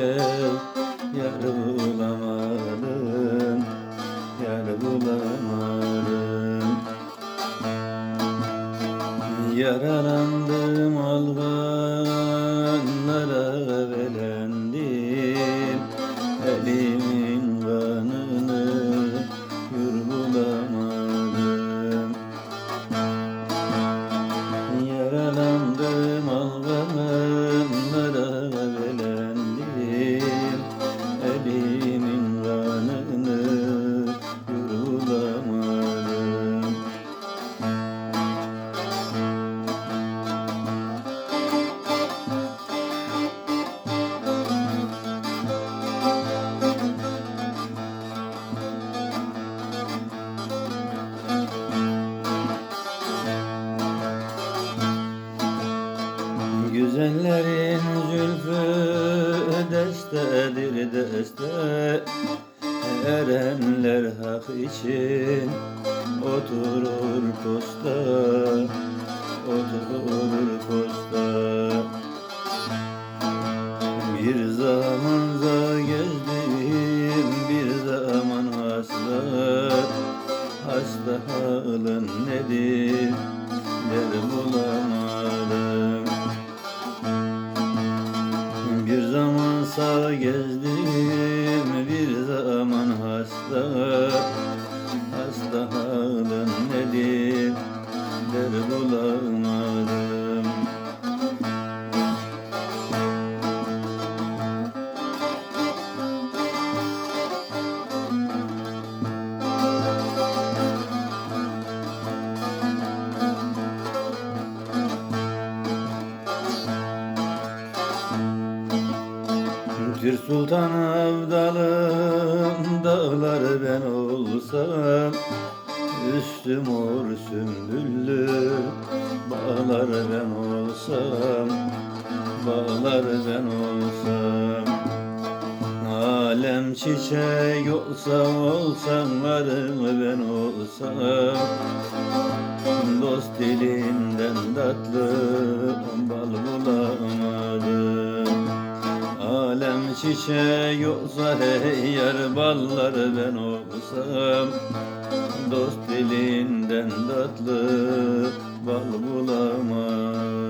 özge Yar bulamadım Yar bulamadım Yaralandım Güzellerin zülfü destedir deste. Erenler hak için oturur posta Oturur posta. Bir zaman za gezdim bir zaman hasta. Hasta halın nedir? Der bulamadım hasta Hasta halin nedir, der bulamadım Pir Sultan ben olsam Üstüm mor sümbüllü. Bağlar ben olsam Bağlar ben olsam. Alem çiçek olsa olsam arım ben olsam. Dost dilinden tatlı bal bulamadım Alem çiçeği olsa hey yar ballar ben olsam. Dost dilinden tatlı bal bulamadım